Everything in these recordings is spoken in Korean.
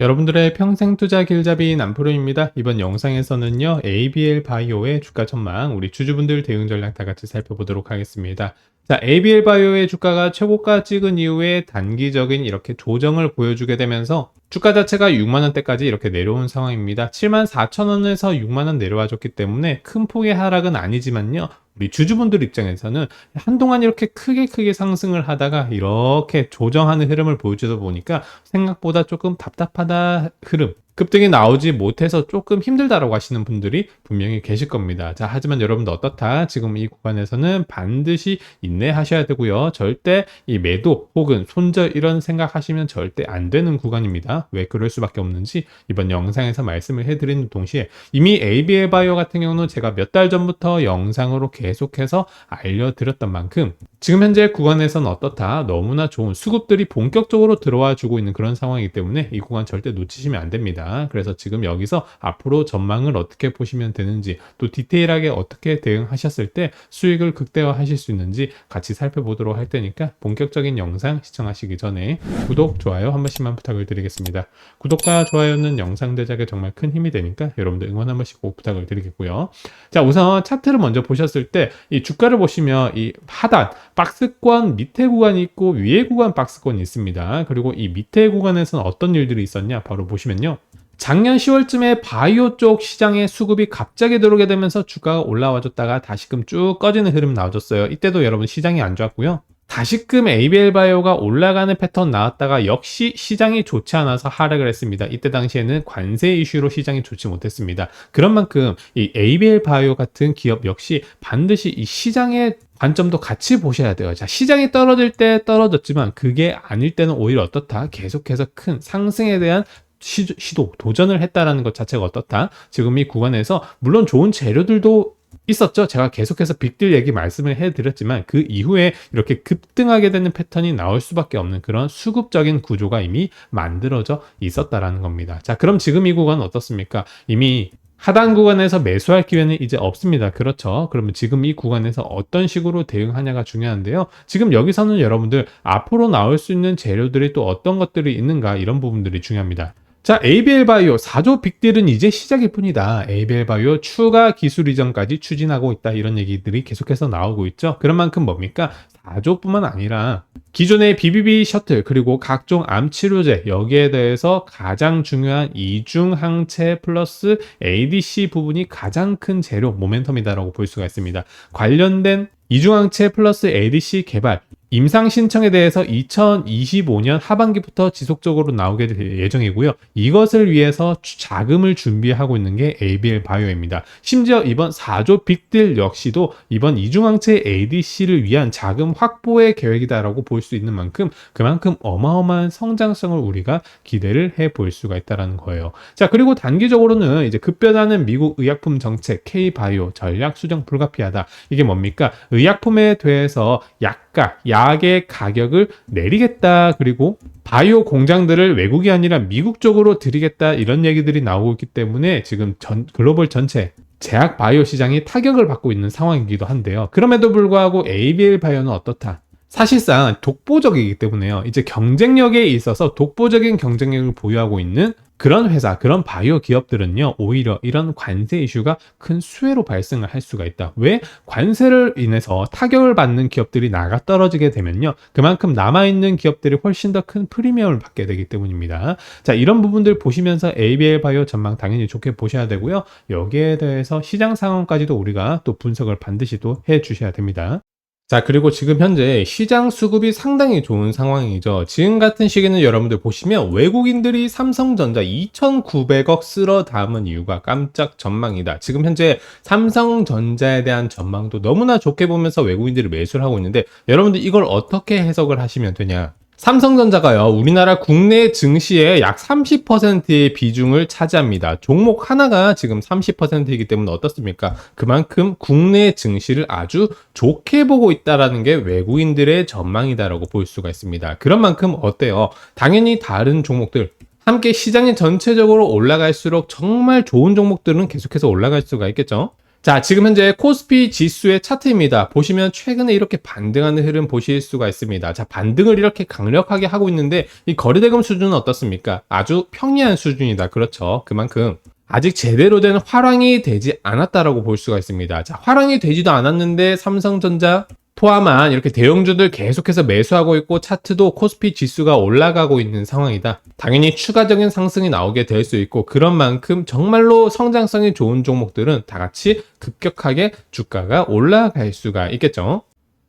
여러분들의 평생 투자 길잡이 남프로입니다. 이번 영상에서는요, ABL 바이오의 주가 전망, 우리 주주분들 대응 전략 다 같이 살펴보도록 하겠습니다. 자, ABL 바이오의 주가가 최고가 찍은 이후에 단기적인 이렇게 조정을 보여주게 되면서 주가 자체가 6만원대까지 이렇게 내려온 상황입니다. 7만 4천원에서 6만원 내려와줬기 때문에 큰 폭의 하락은 아니지만요. 우리 주주분들 입장에서는 한동안 이렇게 크게 크게 상승을 하다가 이렇게 조정하는 흐름을 보여주다 보니까 생각보다 조금 답답하다 흐름 급등이 나오지 못해서 조금 힘들다라고 하시는 분들이 분명히 계실 겁니다. 자, 하지만 여러분도 어떻다? 지금 이 구간에서는 반드시 인내하셔야 되고요. 절대 이 매도 혹은 손절 이런 생각하시면 절대 안 되는 구간입니다. 왜 그럴 수밖에 없는지 이번 영상에서 말씀을 해드리는 동시에 이미 ABL 바이오 같은 경우는 제가 몇 달 전부터 영상으로 계속해서 알려드렸던 만큼 지금 현재 구간에서는 어떻다? 너무나 좋은 수급들이 본격적으로 들어와 주고 있는 그런 상황이기 때문에 이 구간 절대 놓치시면 안 됩니다. 그래서 지금 여기서 앞으로 전망을 어떻게 보시면 되는지 또 디테일하게 어떻게 대응하셨을 때 수익을 극대화하실 수 있는지 같이 살펴보도록 할 테니까 본격적인 영상 시청하시기 전에 구독, 좋아요 한 번씩만 부탁을 드리겠습니다. 구독과 좋아요는 영상 제작에 정말 큰 힘이 되니까 여러분들 응원 한 번씩 꼭 부탁을 드리겠고요. 자, 우선 차트를 먼저 보셨을 때 이 주가를 보시면 이 하단 박스권 밑에 구간이 있고 위에 구간 박스권이 있습니다. 그리고 이 밑에 구간에서는 어떤 일들이 있었냐 바로 보시면요. 작년 10월쯤에 바이오 쪽 시장에 수급이 갑자기 들어오게 되면서 주가가 올라와줬다가 다시금 쭉 꺼지는 흐름 나와줬어요. 이때도 여러분 시장이 안 좋았고요. 다시금 ABL 바이오가 올라가는 패턴 나왔다가 역시 시장이 좋지 않아서 하락을 했습니다. 이때 당시에는 관세 이슈로 시장이 좋지 못했습니다. 그런 만큼 이 ABL 바이오 같은 기업 역시 반드시 이 시장의 관점도 같이 보셔야 돼요. 자, 시장이 떨어질 때 떨어졌지만 그게 아닐 때는 오히려 어떻다? 계속해서 큰 상승에 대한 시, 시도, 도전을 했다라는 것 자체가 어떻다? 지금 이 구간에서 물론 좋은 재료들도 있었죠. 제가 계속해서 빅딜 얘기 말씀을 해드렸지만 그 이후에 이렇게 급등하게 되는 패턴이 나올 수밖에 없는 그런 수급적인 구조가 이미 만들어져 있었다라는 겁니다. 자, 그럼 지금 이 구간 어떻습니까? 이미 하단 구간에서 매수할 기회는 이제 없습니다. 그렇죠. 그러면 지금 이 구간에서 어떤 식으로 대응하냐가 중요한데요. 지금 여기서는 여러분들 앞으로 나올 수 있는 재료들이 또 어떤 것들이 있는가 이런 부분들이 중요합니다. 자, ABL 바이오 4조 빅딜은 이제 시작일 뿐이다. ABL 바이오 추가 기술 이전까지 추진하고 있다. 이런 얘기들이 계속해서 나오고 있죠. 그런 만큼 뭡니까? 4조뿐만 아니라 기존의 BBB 셔틀 그리고 각종 암 치료제 여기에 대해서 가장 중요한 이중 항체 플러스 ADC 부분이 가장 큰 재료 모멘텀이다라고 볼 수가 있습니다. 관련된 이중항체 플러스 ADC 개발 임상 신청에 대해서 2025년 하반기부터 지속적으로 나오게 될 예정이고요. 이것을 위해서 자금을 준비하고 있는 게 ABL 바이오입니다. 심지어 이번 4조 빅딜 역시도 이번 이중항체 ADC를 위한 자금 확보의 계획이다라고 볼 수 있는 만큼 그만큼 어마어마한 성장성을 우리가 기대를 해 볼 수가 있다라는 거예요. 자, 그리고 단기적으로는 이제 급변하는 미국 의약품 정책 K-바이오 전략 수정 불가피하다. 이게 뭡니까? 의약품에 대해서 약 가, 약의 가격을 내리겠다. 그리고 바이오 공장들을 외국이 아니라 미국 쪽으로 들이겠다. 이런 얘기들이 나오고 있기 때문에 지금 전, 글로벌 전체 제약 바이오 시장이 타격을 받고 있는 상황이기도 한데요. 그럼에도 불구하고 ABL 바이오는 어떻다? 사실상 독보적이기 때문에요. 이제 경쟁력에 있어서 독보적인 경쟁력을 보유하고 있는 그런 회사, 그런 바이오 기업들은요, 오히려 이런 관세 이슈가 큰 수혜로 발생을 할 수가 있다. 왜? 관세를 인해서 타격을 받는 기업들이 나가 떨어지게 되면요, 그만큼 남아있는 기업들이 훨씬 더 큰 프리미엄을 받게 되기 때문입니다. 자, 이런 부분들 보시면서 ABL 바이오 전망 당연히 좋게 보셔야 되고요. 여기에 대해서 시장 상황까지도 우리가 또 분석을 반드시 또 해 주셔야 됩니다. 자, 그리고 지금 현재 시장 수급이 상당히 좋은 상황이죠. 지금 같은 시기는 여러분들 보시면 외국인들이 삼성전자 2,900억 쓸어 담은 이유가 깜짝 전망이다. 지금 현재 삼성전자에 대한 전망도 너무나 좋게 보면서 외국인들이 매수를 하고 있는데 여러분들 이걸 어떻게 해석을 하시면 되냐? 삼성전자가요, 우리나라 국내 증시의 약 30%의 비중을 차지합니다. 종목 하나가 지금 30%이기 때문에 어떻습니까? 그만큼 국내 증시를 아주 좋게 보고 있다라는 게 외국인들의 전망이다라고 볼 수가 있습니다. 그런 만큼 어때요? 당연히 다른 종목들, 함께 시장이 전체적으로 올라갈수록 정말 좋은 종목들은 계속해서 올라갈 수가 있겠죠. 자, 지금 현재 코스피 지수의 차트입니다. 보시면 최근에 이렇게 반등하는 흐름 보실 수가 있습니다. 자, 반등을 이렇게 강력하게 하고 있는데 이 거래대금 수준은 어떻습니까? 아주 평이한 수준이다. 그렇죠. 그만큼 아직 제대로 된 화랑이 되지 않았다라고 볼 수가 있습니다. 자, 화랑이 되지도 않았는데 삼성전자 포함한 이렇게 대형주들 계속해서 매수하고 있고 차트도 코스피 지수가 올라가고 있는 상황이다. 당연히 추가적인 상승이 나오게 될 수 있고 그런 만큼 정말로 성장성이 좋은 종목들은 다 같이 급격하게 주가가 올라갈 수가 있겠죠.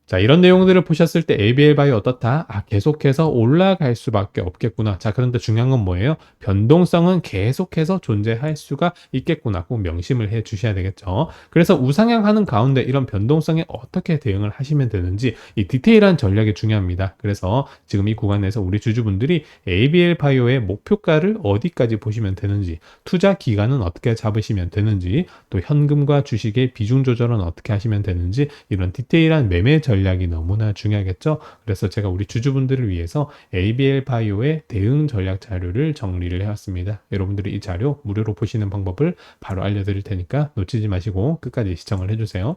자, 이런 내용들을 보셨을 때 ABL 바이오 어떻다? 아, 계속해서 올라갈 수밖에 없겠구나. 자, 그런데 중요한 건 뭐예요? 변동성은 계속해서 존재할 수가 있겠구나. 꼭 명심을 해 주셔야 되겠죠. 그래서 우상향하는 가운데 이런 변동성에 어떻게 대응을 하시면 되는지 이 디테일한 전략이 중요합니다. 그래서 지금 이 구간에서 우리 주주분들이 ABL 바이오의 목표가를 어디까지 보시면 되는지, 투자 기간은 어떻게 잡으시면 되는지, 또 현금과 주식의 비중 조절은 어떻게 하시면 되는지 이런 디테일한 매매 전략 전략이 너무나 중요하겠죠. 그래서 제가 우리 주주분들을 위해서 ABL 바이오의 대응 전략 자료를 정리를 해왔습니다. 여러분들이 이 자료 무료로 보시는 방법을 바로 알려드릴 테니까 놓치지 마시고 끝까지 시청을 해주세요.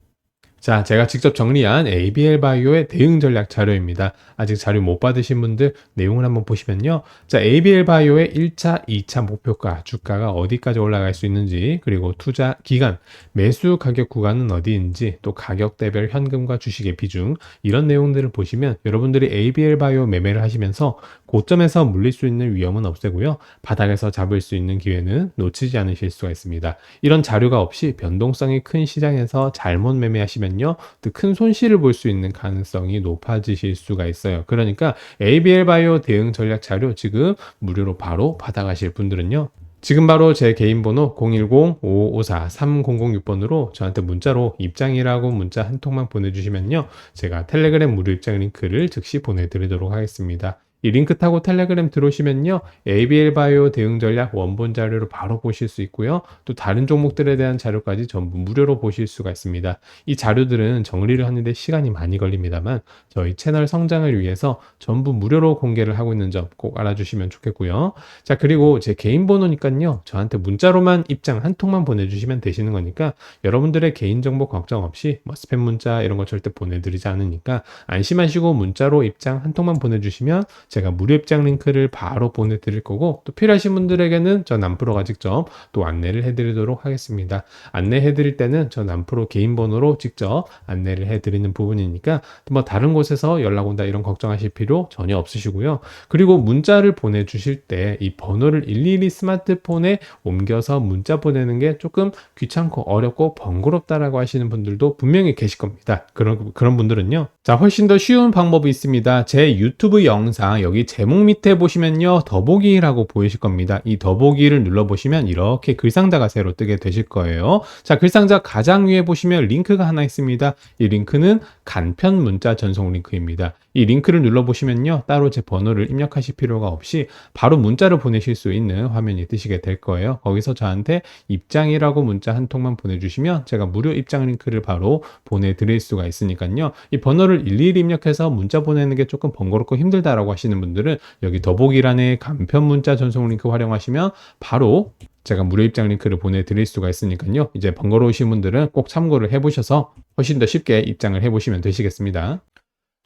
자, 제가 직접 정리한 ABL 바이오의 대응 전략 자료입니다. 아직 자료 못 받으신 분들 내용을 한번 보시면요. 자, ABL 바이오의 1차, 2차 목표가, 주가가 어디까지 올라갈 수 있는지, 그리고 투자 기간, 매수 가격 구간은 어디인지, 또 가격대별 현금과 주식의 비중, 이런 내용들을 보시면 여러분들이 ABL 바이오 매매를 하시면서 고점에서 물릴 수 있는 위험은 없애고요. 바닥에서 잡을 수 있는 기회는 놓치지 않으실 수가 있습니다. 이런 자료가 없이 변동성이 큰 시장에서 잘못 매매하시면요. 또 큰 손실을 볼 수 있는 가능성이 높아지실 수가 있어요. 그러니까 ABL 바이오 대응 전략 자료 지금 무료로 바로 받아가실 분들은요. 지금 바로 제 개인 번호 010-5554-3006번으로 저한테 문자로 입장이라고 문자 한 통만 보내주시면요. 제가 텔레그램 무료 입장 링크를 즉시 보내드리도록 하겠습니다. 이 링크 타고 텔레그램 들어오시면요. ABL 바이오 대응 전략 원본 자료를 바로 보실 수 있고요. 또 다른 종목들에 대한 자료까지 전부 무료로 보실 수가 있습니다. 이 자료들은 정리를 하는데 시간이 많이 걸립니다만 저희 채널 성장을 위해서 전부 무료로 공개를 하고 있는 점 꼭 알아주시면 좋겠고요. 자, 그리고 제 개인 번호니까요. 저한테 문자로만 입장 한 통만 보내주시면 되시는 거니까 여러분들의 개인정보 걱정 없이 뭐 스팸 문자 이런 거 절대 보내드리지 않으니까 안심하시고 문자로 입장 한 통만 보내주시면 제가 무료 입장 링크를 바로 보내드릴 거고 또 필요하신 분들에게는 저 남프로가 직접 또 안내를 해드리도록 하겠습니다. 안내해드릴 때는 저 남프로 개인 번호로 직접 안내를 해드리는 부분이니까 뭐 다른 곳에서 연락 온다 이런 걱정하실 필요 전혀 없으시고요. 그리고 문자를 보내주실 때 이 번호를 일일이 스마트폰에 옮겨서 문자 보내는 게 조금 귀찮고 어렵고 번거롭다라고 하시는 분들도 분명히 계실 겁니다. 그런 그런 분들은요. 자 훨씬 더 쉬운 방법이 있습니다. 제 유튜브 영상 여기 제목 밑에 보시면요. 더보기라고 보이실 겁니다. 이 더보기를 눌러 보시면 이렇게 글상자가 새로 뜨게 되실 거예요. 자, 글상자 가장 위에 보시면 링크가 하나 있습니다. 이 링크는 간편 문자 전송 링크입니다. 이 링크를 눌러 보시면요. 따로 제 번호를 입력하실 필요가 없이 바로 문자를 보내실 수 있는 화면이 뜨시게 될 거예요. 거기서 저한테 입장이라고 문자 한 통만 보내주시면 제가 무료 입장 링크를 바로 보내드릴 수가 있으니까요. 이 번호를 일일이 입력해서 문자 보내는 게 조금 번거롭고 힘들다라고 하시 는 분들은 여기 더보기란에 간편 문자 전송 링크 활용하시면 바로 제가 무료 입장 링크를 보내드릴 수가 있으니까요. 이제 번거로우신 분들은 꼭 참고를 해보셔서 훨씬 더 쉽게 입장을 해보시면 되시겠습니다.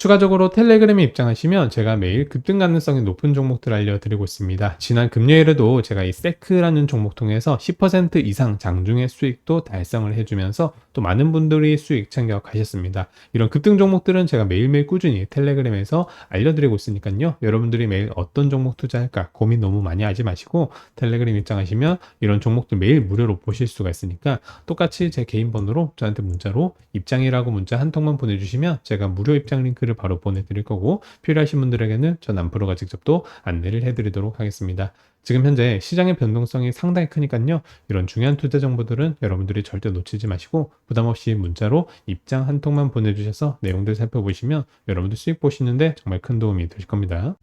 추가적으로 텔레그램에 입장하시면 제가 매일 급등 가능성이 높은 종목들 알려드리고 있습니다. 지난 금요일에도 제가 이 세크라는 종목 통해서 10% 이상 장중의 수익도 달성을 해주면서 또 많은 분들이 수익 챙겨 가셨습니다. 이런 급등 종목들은 제가 매일매일 꾸준히 텔레그램에서 알려드리고 있으니까요. 여러분들이 매일 어떤 종목 투자할까 고민 너무 많이 하지 마시고 텔레그램 입장하시면 이런 종목들 매일 무료로 보실 수가 있으니까 똑같이 제 개인 번호로 저한테 문자로 입장이라고 문자 한 통만 보내주시면 제가 무료 입장 링크를 링크를 바로 보내드릴 거고 필요하신 분들에게는 저 남프로가 직접 또 안내를 해드리도록 하겠습니다. 지금 현재 시장의 변동성이 상당히 크니까요. 이런 중요한 투자 정보들은 여러분들이 절대 놓치지 마시고 부담 없이 문자로 입장 한 통만 보내주셔서 내용들 살펴보시면 여러분들 수익 보시는데 정말 큰 도움이 되실 겁니다.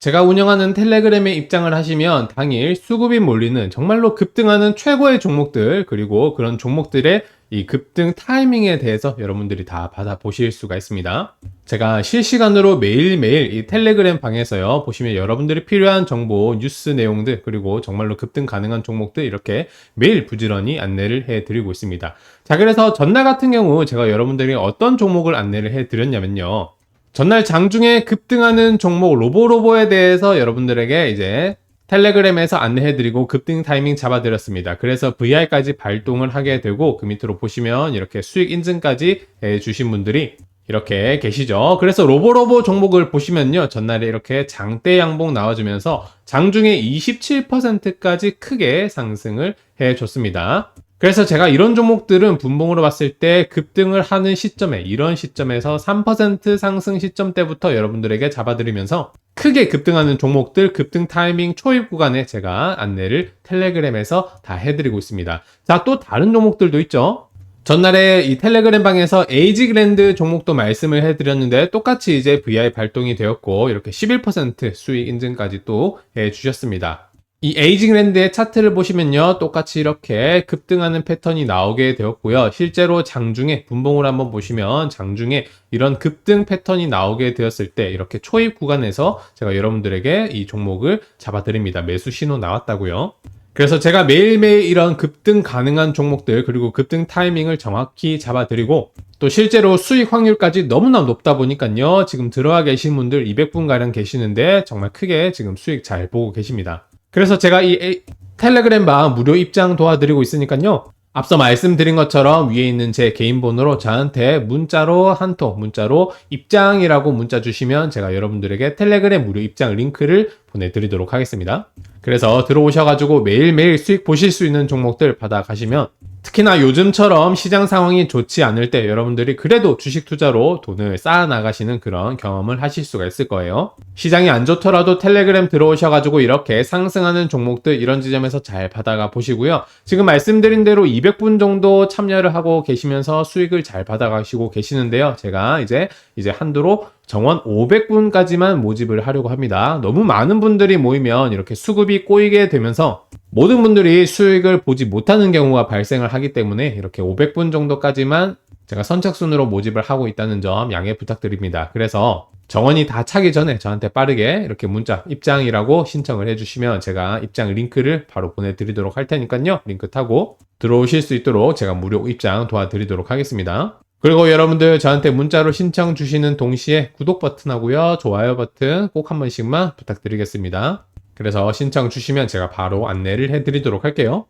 제가 운영하는 텔레그램에 입장을 하시면 당일 수급이 몰리는 정말로 급등하는 최고의 종목들 그리고 그런 종목들의 이 급등 타이밍에 대해서 여러분들이 다 받아 보실 수가 있습니다. 제가 실시간으로 매일매일 이 텔레그램 방에서요, 보시면 여러분들이 필요한 정보, 뉴스 내용들, 그리고 정말로 급등 가능한 종목들 이렇게 매일 부지런히 안내를 해 드리고 있습니다. 자, 그래서 전날 같은 경우 제가 여러분들이 어떤 종목을 안내를 해 드렸냐면요. 전날 장중에 급등하는 종목 로보로보에 대해서 여러분들에게 이제 텔레그램에서 안내해드리고 급등 타이밍 잡아드렸습니다. 그래서 VR까지 발동을 하게 되고 그 밑으로 보시면 이렇게 수익 인증까지 해주신 분들이 이렇게 계시죠. 그래서 로보로보 종목을 보시면요. 전날에 이렇게 장대 양봉 나와주면서 장중에 27%까지 크게 상승을 해줬습니다. 그래서 제가 이런 종목들은 분봉으로 봤을 때 급등을 하는 시점에 이런 시점에서 3% 상승 시점 때부터 여러분들에게 잡아드리면서 크게 급등하는 종목들 급등 타이밍 초입 구간에 제가 안내를 텔레그램에서 다 해드리고 있습니다. 자, 또 다른 종목들도 있죠. 전날에 이 텔레그램 방에서 에이지 그랜드 종목도 말씀을 해드렸는데 똑같이 이제 VI 발동이 되었고 이렇게 11% 수익 인증까지 또 해주셨습니다. 이 에이징랜드의 차트를 보시면요. 똑같이 이렇게 급등하는 패턴이 나오게 되었고요. 실제로 장중에 분봉을 한번 보시면 장중에 이런 급등 패턴이 나오게 되었을 때 이렇게 초입 구간에서 제가 여러분들에게 이 종목을 잡아드립니다. 매수 신호 나왔다고요. 그래서 제가 매일매일 이런 급등 가능한 종목들 그리고 급등 타이밍을 정확히 잡아드리고 또 실제로 수익 확률까지 너무나 높다 보니까요. 지금 들어와 계신 분들 200분 가량 계시는데 정말 크게 지금 수익 잘 보고 계십니다. 그래서 제가 이 텔레그램 방 무료 입장 도와드리고 있으니까요. 앞서 말씀드린 것처럼 위에 있는 제 개인 번호로 저한테 문자로 한 통, 문자로 입장이라고 문자 주시면 제가 여러분들에게 텔레그램 무료 입장 링크를 보내드리도록 하겠습니다. 그래서 들어오셔가지고 매일매일 수익 보실 수 있는 종목들 받아가시면 특히나 요즘처럼 시장 상황이 좋지 않을 때 여러분들이 그래도 주식 투자로 돈을 쌓아 나가시는 그런 경험을 하실 수가 있을 거예요. 시장이 안 좋더라도 텔레그램 들어오셔가지고 이렇게 상승하는 종목들 이런 지점에서 잘 받아가 보시고요. 지금 말씀드린 대로 200분 정도 참여를 하고 계시면서 수익을 잘 받아가시고 계시는데요. 제가 이제 이제 한도로 정원 500분까지만 모집을 하려고 합니다. 너무 많은 분들이 모이면 이렇게 수급이 꼬이게 되면서 모든 분들이 수익을 보지 못하는 경우가 발생을 하기 때문에 이렇게 500분 정도까지만 제가 선착순으로 모집을 하고 있다는 점 양해 부탁드립니다. 그래서 정원이 다 차기 전에 저한테 빠르게 이렇게 문자 입장이라고 신청을 해주시면 제가 입장 링크를 바로 보내드리도록 할 테니까요. 링크 타고 들어오실 수 있도록 제가 무료 입장 도와드리도록 하겠습니다. 그리고 여러분들 저한테 문자로 신청 주시는 동시에 구독 버튼하고요. 좋아요 버튼 꼭 한 번씩만 부탁드리겠습니다. 그래서 신청 주시면 제가 바로 안내를 해드리도록 할게요.